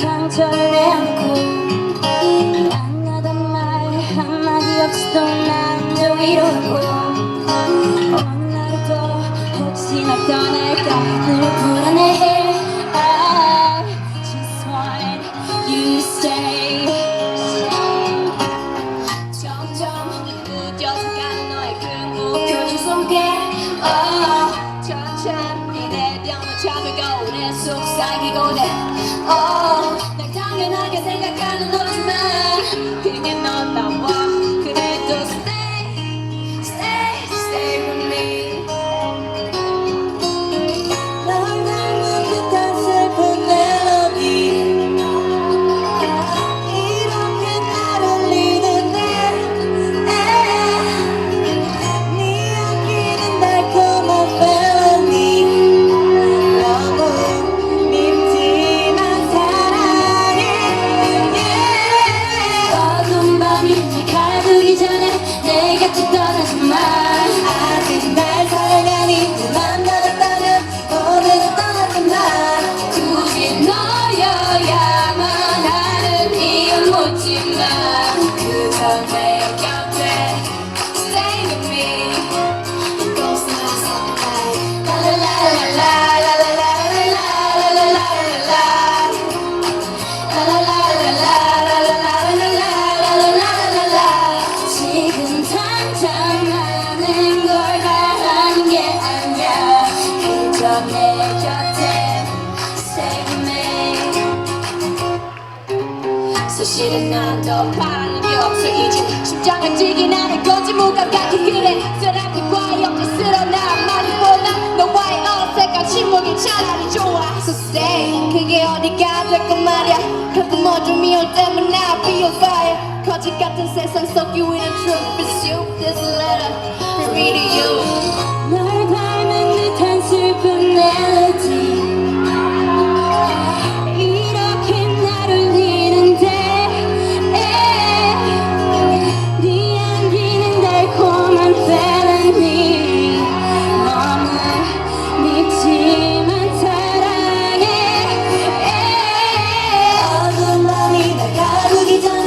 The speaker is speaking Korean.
상처를 내놓고 안 하던 말 한마디 없이도 난 저 위로고 어느 날은 또 혹시나 떠날까. 늘 속에 oh, 천천히 내 병을 잡고 내 속삭이고 내. oh, 날 당연하게 생각하는 너지만 그게 넌 나와 사실은 난더 바라는 게 없어 이제 심장을 뛰게 나는 건지. 무감각해 그래. 사람들과의 억지스러 나 말이보다 너와의 어색한 침묵이 차라리 좋아. So stay. 그게 어디가 될건 말야. 가끔 뭐좀 때면 나 be on fire. 거짓 같은 세상 the truth It's you. This letter from me to you 내가 가기 전